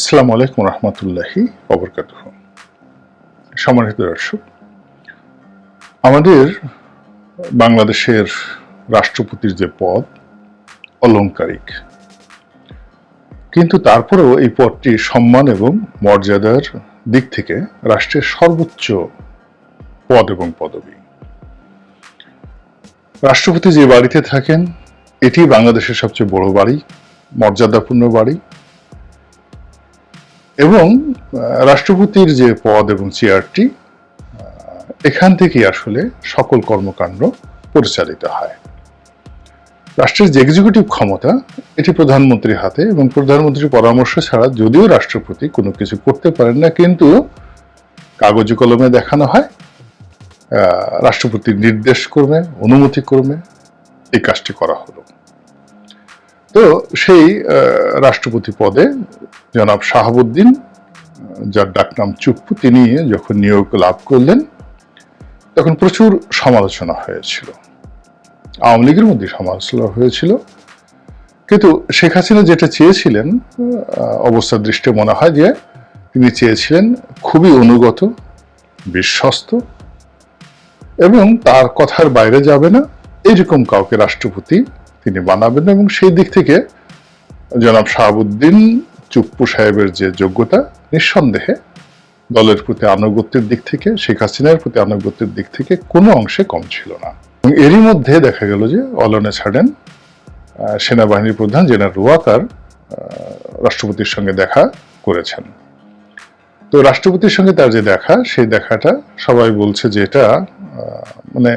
আসসালামু আলাইকুম রহমতুল্লাহি অবরকাত সম্মানিত দর্শক, আমাদের বাংলাদেশের রাষ্ট্রপতির যে পদ অলংকারিক কিন্তু তারপরেও এই পদটি সম্মান এবং মর্যাদার দিক থেকে রাষ্ট্রের সর্বোচ্চ পদ এবং পদবি। রাষ্ট্রপতি যে বাড়িতে থাকেন, এটি বাংলাদেশের সবচেয়ে বড় বাড়ি, মর্যাদাপূর্ণ বাড়ি। এবং রাষ্ট্রপতির যে পদ এবং চেয়ারটি এখান থেকেই আসলে সকল কর্মকাণ্ড পরিচালিত হয়। রাষ্ট্রের যে এক্সিকিউটিভ ক্ষমতা এটি প্রধানমন্ত্রীর হাতে এবং প্রধানমন্ত্রীর পরামর্শ ছাড়া যদিও রাষ্ট্রপতি কোনো কিছু করতে পারেন না কিন্তু কাগজে কলমে দেখানো হয়। আহ, রাষ্ট্রপতি নির্দেশ করবে অনুমতি করবে এই কাজটি করা হলো। তো সেই রাষ্ট্রপতি পদে জনাব শাহাবুদ্দিন যার ডাকনাম চুপ্পু, তিনি যখন নিয়োগ লাভ করলেন, তখন প্রচুর সমালোচনা হয়েছিল। আওয়ামী লীগের মধ্যে সমালোচনা হয়েছিল। কিন্তু শেখ হাসিনা যেটা চেয়েছিলেন অবস্থার দৃষ্টে মনে হয় যে তিনি চেয়েছিলেন খুবই অনুগত, বিশ্বস্ত, এবং তার কথার বাইরে যাবে না। এরকম কাউকে রাষ্ট্রপতি তিনি বানাবেন এবং সেই দিক থেকে জনাব শাহাবুদ্দিন চুপ্পু সাহেবের যে যোগ্যতা, নিঃসন্দেহে দলের প্রতি আনুগত্যের দিক থেকে, শেখ হাসিনার প্রতি আনুগত্যের দিক থেকে কোনো অংশে কম ছিল না। এবং এরই মধ্যে দেখা গেল যে অলনে ছাড়েন সেনাবাহিনীর প্রধান জেনারেল ওয়াকার রাষ্ট্রপতির সঙ্গে দেখা করেছেন। তো রাষ্ট্রপতির সঙ্গে তার যে দেখা, সেই দেখাটা সবাই বলছে যে এটা মানে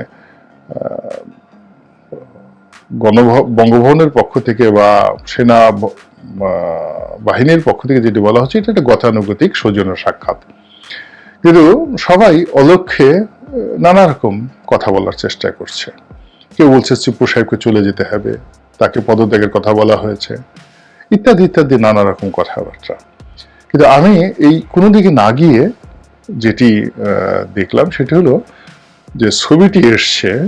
গণভ- বঙ্গভবনের পক্ষ থেকে বা সেনা বাহিনীর পক্ষ থেকে যেটি বলা হচ্ছে, এটা একটা গতানুগতিক সৌজন্য সাক্ষাৎ। কিন্তু সবাই অলক্ষ্যে নানা রকম কথা বলার চেষ্টা করছে। কেউ বলছে চিপ্পু সাহেবকে চলে যেতে হবে, তাকে পদত্যাগের কথা বলা হয়েছে, ইত্যাদি ইত্যাদি নানা রকম কথাবার্তা। কিন্তু আমি এই কোনো দিকে না গিয়ে যেটি দেখলাম, সেটি হলো যে ছবিটি এসছে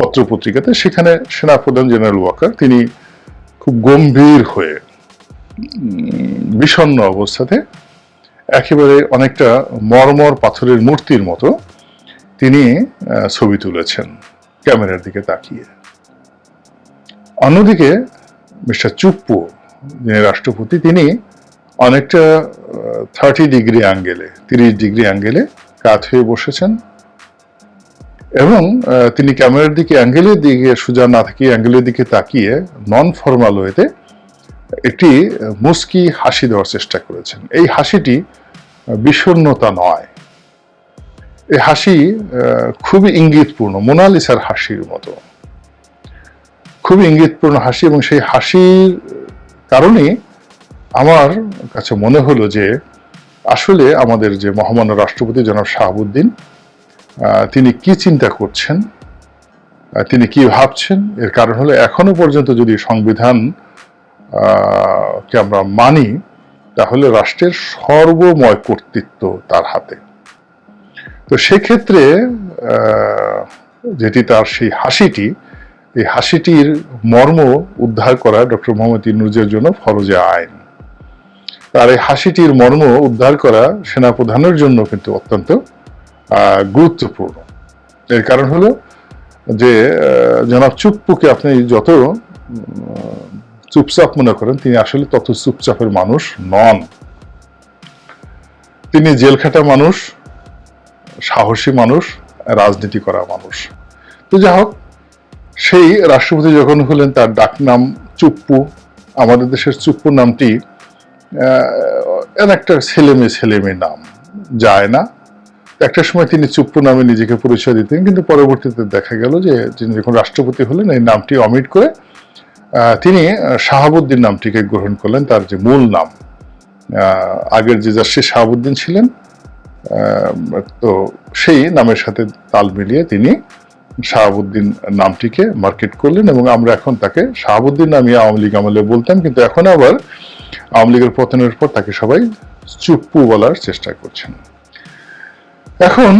পত্রপত্রিকাতে সেখানে সেনাপ্রধান জেনারেল ওয়াকার তিনি খুব গম্ভীর হয়ে উম, বিষণ্ণ অবস্থাতে একেবারে অনেকটা মর্মর পাথরের মূর্তির মতো তিনি ছবি তুলেছেন ক্যামেরার দিকে তাকিয়ে। অন্যদিকে মিস্টার চুপ্পু যিনি রাষ্ট্রপতি তিনি অনেকটা থার্টি ডিগ্রি অ্যাঙ্গেলে তিরিশ ডিগ্রি অ্যাঙ্গেলে কাত হয়ে বসেছেন। এবং তিনি ক্যামেরার দিকে অ্যাঙ্গেলের দিকে সোজা না থাকিয়ে অ্যাঙ্গেলের দিকে তাকিয়ে নন ফর্মাল ওয়েতে একটি মুস্কি হাসি দেওয়ার চেষ্টা করেছেন। এই হাসিটি আহ, বিষণ্ণতা নয়। এই হাসি খুবই ইঙ্গিতপূর্ণ মোনালিসার হাসির মতো। খুবই ইঙ্গিতপূর্ণ হাসি এবং সেই হাসির কারণে আমার কাছে মনে হলো যে আসলে আমাদের যে মহামান্য রাষ্ট্রপতি জনাব শাহাবুদ্দিন তিনি কি চিন্তা করছেন? তিনি কি ভাবছেন? এর কারণ হলো এখনও পর্যন্ত যদি সংবিধান কে আমরা মানি, তাহলে রাষ্ট্রের সর্বময় কর্তৃত্ব তার হাতে। তো সেক্ষেত্রে যেটি তার সেই হাসিটি, এই হাসিটির মর্ম উদ্ধার করা ডক্টর মোহাম্মদ ইনুজের জন্য ফরজে আইন। তার এই হাসিটির মর্ম উদ্ধার করা সেনাপ্রধানের জন্য কিন্তু অত্যন্ত গুরুত্বপূর্ণ। এর কারণ হলো যে জনাব চুপ্পুকে আপনি যত চুপচাপ মনে করেন, তিনি আসলে তত চুপচাপের মানুষ নন। তিনি জেলখাটা মানুষ, সাহসী মানুষ, রাজনীতি করা মানুষ। তো যা হোক, সেই রাষ্ট্রপতি যখন হলেন, তার ডাকনাম চুপ্পু, আমাদের দেশের চুপ্পু নামটি একটা ছেলেমেয়ে ছেলেমেয়ে নাম, যায় না। একটা সময় তিনি চুপ্পু নামে নিজেকে পরিচয় দিতেন, কিন্তু পরবর্তীতে দেখা গেল যে তিনি যখন রাষ্ট্রপতি হলেন, এই নামটি অমিট করে তিনি শাহাবুদ্দিন নামটিকে গ্রহণ করলেন, তার যে মূল নাম। আগের যে জাস্টিস শাহাবুদ্দিন ছিলেন তো সেই নামের সাথে তাল মিলিয়ে তিনি শাহাবুদ্দিন নামটিকে মার্কেট করলেন এবং আমরা এখন তাকে শাহাবুদ্দিন নামে আওয়ামী লীগ আমলে বলতাম, কিন্তু এখন আবার আওয়ামী লীগের পতনের পর তাকে সবাই চুপ্পু বলার চেষ্টা করছেন। এখন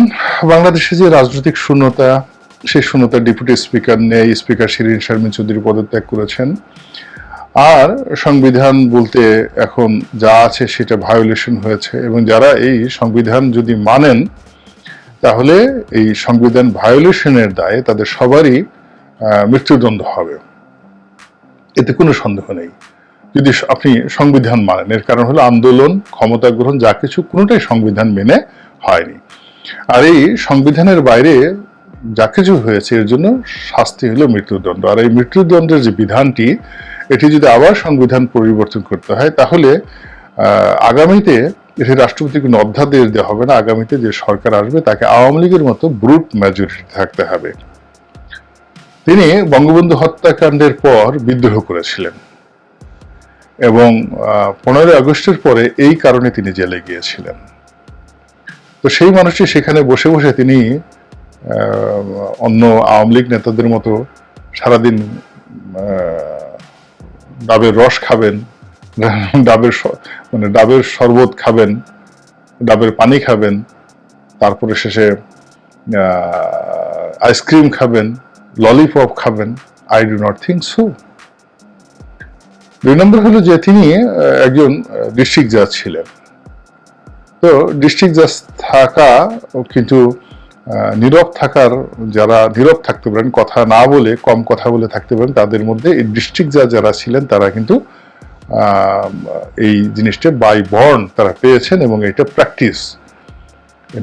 বাংলাদেশে যে রাজনৈতিক শূন্যতা, সেই শূন্যতা ডেপুটি স্পিকার নেই, স্পিকার শিরিন শারমিন চৌধুরী পদত্যাগ করেছেন। আর সংবিধান বলতে এখন যা আছে সেটা ভায়োলেশন হয়েছে এবং যারা এই সংবিধান যদি মানেন, তাহলে এই সংবিধান ভায়োলেশনের দায়ে তাদের সবারই মৃত্যুদণ্ড হবে। এতে কোনো সন্দেহ নেই। যদি আপনি সংবিধান মানেন, এর কারণ হলো আন্দোলন, ক্ষমতা গ্রহণ, যা কিছু, কোনোটাই সংবিধান মেনে হয়নি। আর এই সংবিধানের বাইরে যা কিছু হয়েছে, এর জন্য শাস্তি হলো মৃত্যুদণ্ড। আর এই মৃত্যুদণ্ডের যে বিধানটি, এটি যদি আবার সংবিধান পরিবর্তন করতে হয়, তাহলে আগামীতে এটি রাষ্ট্রপতি কোনো অধ্যাদেশ দেওয়া হবে না। আগামীতে যে সরকার আসবে, তাকে আওয়ামী লীগের মতো ব্রুট মেজরিটি থাকতে হবে। তিনি বঙ্গবন্ধু হত্যাকাণ্ডের পর বিদ্রোহ করেছিলেন এবং পনেরোই আগস্টের পরে এই কারণে তিনি জেলে গিয়েছিলেন। তো সেই মানুষটি সেখানে বসে বসে তিনি অন্য আওয়ামী লীগ নেতাদের মতো সারাদিন ডাবের রস খাবেন, ডাবের মানে ডাবের শরবত খাবেন, ডাবের পানি খাবেন, তারপরে শেষে আইসক্রিম খাবেন, ললিপপ খাবেন, I do not think so. দুই নম্বর হলো যে তিনি একজন ডিস্ট্রিক্ট জাজ ছিলেন। তো ডিস্ট্রিক্ট জাজ থাকা কিন্তু নীরব থাকার যারা নীরব থাকতে পারেন, কথা না বলে, কম কথা বলে থাকতে পারেন, তাদের মধ্যে এই ডিস্ট্রিক্ট জাজ যারা ছিলেন, তারা কিন্তু এই জিনিসটা বাই বর্ন তারা পেয়েছেন এবং এটা প্র্যাকটিস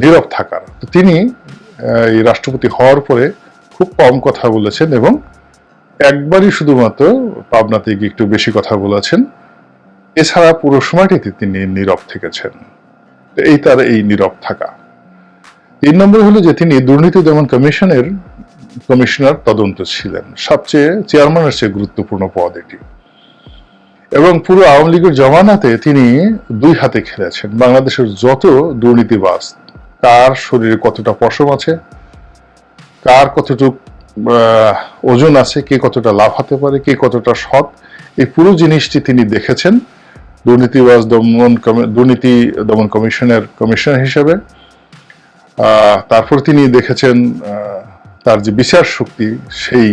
নীরব থাকার। তো তিনি এই রাষ্ট্রপতি হওয়ার পরে খুব কম কথা বলেছেন এবং একবারই শুধুমাত্র পাবনাতে গিয়ে একটু বেশি কথা বলেছেন। এছাড়া পুরো সময়টিতে তিনি নীরব থেকেছেন। এই তার এই নীরব থাকা। তিন নম্বর হলো যে তিনি দুর্নীতি দমন কমিশনের কমিশনার তদন্ত ছিলেন। সবচেয়ে চেয়ারম্যানের চেয়ে গুরুত্বপূর্ণ পদ এটি। এবং পুরো আওয়ামী লীগের জমানাতে তিনি দুই হাতে খেলেছেন। বাংলাদেশের যত দুর্নীতিবাস কার শরীরে কতটা পশম আছে, কার কতটুক ওজন আছে, কে কতটা লাভ হতে পারে, কে কতটা সৎ, এই পুরো জিনিসটি তিনি দেখেছেন। দুর্নীতিবাজ দমন দুর্নীতি দমন কমিশনের কমিশনার হিসেবে। তারপর তিনি দেখেছেন তার যে বিচার শক্তি, সেই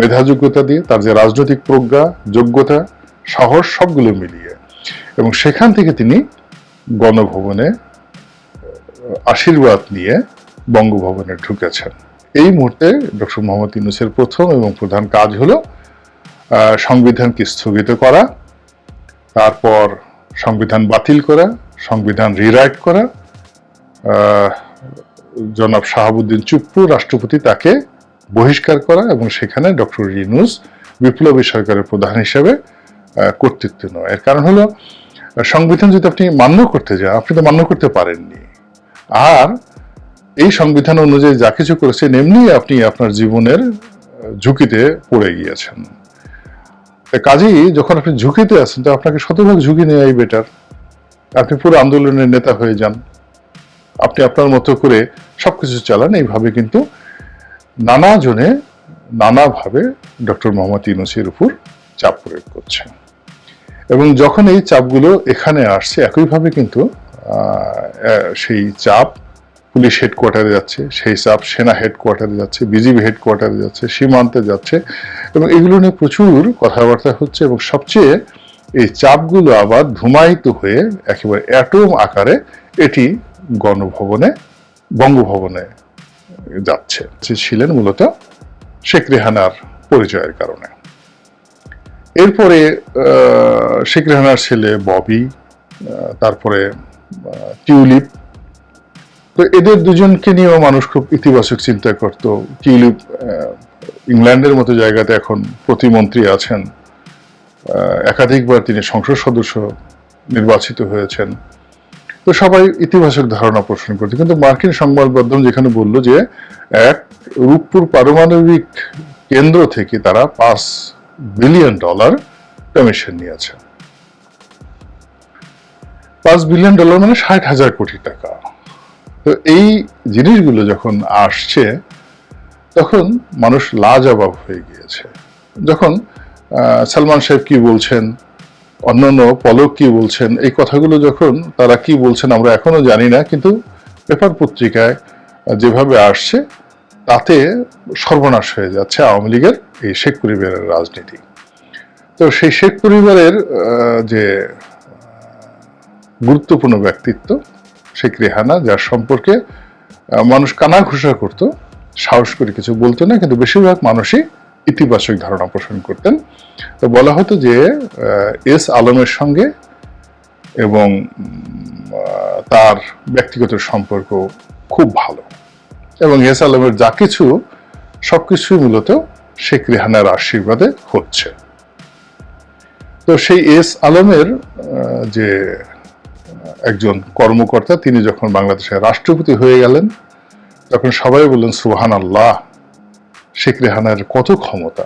মেধাযোগ্যতা দিয়ে, তার যে রাজনৈতিক প্রজ্ঞা, যোগ্যতা, সাহস, সবগুলো মিলিয়ে। এবং সেখান থেকে তিনি গণভবনে আশীর্বাদ নিয়ে বঙ্গভবনে ঢুকেছেন। এই মুহূর্তে ডক্টর মোহাম্মদ ইউনুসের প্রথম এবং প্রধান কাজ হলো সংবিধানকে স্থগিত করা। তারপর সংবিধান বাতিল করা, সংবিধান রিরাইট করা জনাব শাহাবুদ্দিন চুপ্পু রাষ্ট্রপতি তাকে বহিষ্কার করা এবং সেখানে ডক্টর রিনুস বিপ্লবী সরকারের প্রধান হিসেবে কর্তৃত্ব নেওয়া। এর কারণ হলো, সংবিধান যদি আপনি মান্য করতে যান, আপনি তো মান্য করতে পারেননি। আর এই সংবিধান অনুযায়ী যা কিছু করেছেন এমনি আপনি আপনার জীবনের ঝুঁকিতে পড়ে গিয়েছেন। কাজেই যখন আপনি ঝুঁকিতে আছেন, তো আপনাকে শতভাগ ঝুঁকি নেওয়াই বেটার আপনি পুরো আন্দোলনের নেতা হয়ে যান। আপনি আপনার মতো করে সবকিছু চালান। এইভাবে কিন্তু নানা জনে নানাভাবে ডক্টর মোহাম্মদ ইউনুসের উপর চাপ প্রয়োগ করছে এবং যখন এই চাপগুলো এখানে আসছে, একইভাবে কিন্তু সেই চাপ পুলিশ হেডকোয়ার্টারে যাচ্ছে, সেই চাপ সেনা হেডকোয়ার্টারে যাচ্ছে, বিজিবি হেডকোয়ার্টারে যাচ্ছে, সীমান্তে যাচ্ছে এবং এগুলো নিয়ে প্রচুর কথাবার্তা হচ্ছে এবং সবচেয়ে এই চাপগুলো আবার ধুমায়িত হয়ে একেবারে অ্যাটম আকারে এটি গণভবনে, বঙ্গভবনে যাচ্ছে। ছিলেন মূলত শেখ রেহানার পরিচয়ের কারণে। এরপরে শেখ রেহানার ছেলে ববি তারপরে টিউলিপ তো এদের দুজনকে নিয়েও মানুষ খুব ইতিবাচক চিন্তা করত। আহ, ইংল্যান্ডের মতো জায়গাতে এখন প্রতিমন্ত্রী আছেন। একাধিকবার তিনি সংসদ সদস্য নির্বাচিত হয়েছেন। তো সবাই ইতিবাচক ধারণা পোষণ করছে কিন্তু মার্কিন সংবাদ মাধ্যম যেখানে বলল যে এক রূপপুর পারমাণবিক কেন্দ্র থেকে তারা পাঁচ বিলিয়ন ডলার কমিশন নিয়েছে। পাঁচ বিলিয়ন ডলার মানে ষাট হাজার কোটি টাকা। তো এই জিনিসগুলো যখন আসছে, তখন মানুষ লাজবাব হয়ে গিয়েছে। যখন সালমান সাহেব কি বলছেন, অন্যান্য পলক কি বলছেন, এই কথাগুলো যখন তারা কি বলছেন আমরা এখনও জানি না, কিন্তু পেপার পত্রিকায় যেভাবে আসছে, তাতে সর্বনাশ হয়ে যাচ্ছে আওয়ামী লীগের এই শেখ পরিবারের রাজনীতি। তো সেই শেখ পরিবারের যে, গুরুত্বপূর্ণ ব্যক্তিত্ব শেখ রেহানা, যার সম্পর্কে মানুষ কানা ঘোষা করত, সাহস করে কিছু বলতো না, কিন্তু বেশিরভাগ মানুষই ইতিবাচক ধারণা পোষণ করতেন। তো বলা হতো যে এস আলমের সঙ্গে এবং তার ব্যক্তিগত সম্পর্ক খুব ভালো। এবং এস আলমের যা কিছু সবকিছুই মূলত শেখ রেহানার আশীর্বাদে হচ্ছে। তো সেই এস আলমের যে একজন কর্মকর্তা, তিনি যখন বাংলাদেশের রাষ্ট্রপতি হয়ে গেলেন, তখন সবাই বললেন সুবহান আল্লাহ শেখ রেহানার কত ক্ষমতা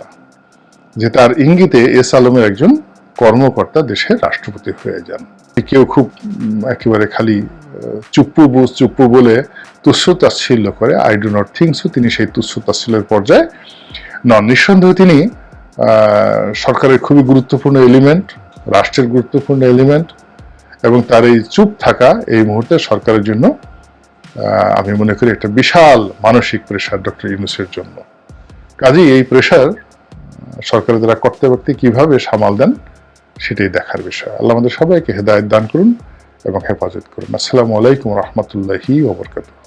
যে তার ইঙ্গিতে এস আলমের একজন কর্মকর্তা দেশের রাষ্ট্রপতি হয়ে যান। কেউ খুব একেবারে খালি চুপ্পু বুঝ চুপ্পু বলে তুচ্ছ তাচ্ছিল্য করে I do not think so তিনি সেই তুচ্ছ তাচ্ছিল্যের পর্যায়ে নন। নিঃসন্দেহে তিনি সরকারের খুবই গুরুত্বপূর্ণ এলিমেন্ট রাষ্ট্রের গুরুত্বপূর্ণ এলিমেন্ট এবং তার এই চুপ থাকা এই মুহূর্তে সরকারের জন্য আমি মনে করি একটা বিশাল মানসিক প্রেশার ডক্টর ইউনুসের জন্য। কাজেই এই প্রেশার সরকারের দ্বারা করতে কীভাবে সামাল দেন, সেটাই দেখার বিষয়। আল্লাহ আমাদের সবাইকে হেদায়ত দান করুন এবং হেফাজত করুন। আসসালামু আলাইকুম রহমতুল্লাহি ওবরকাতুহ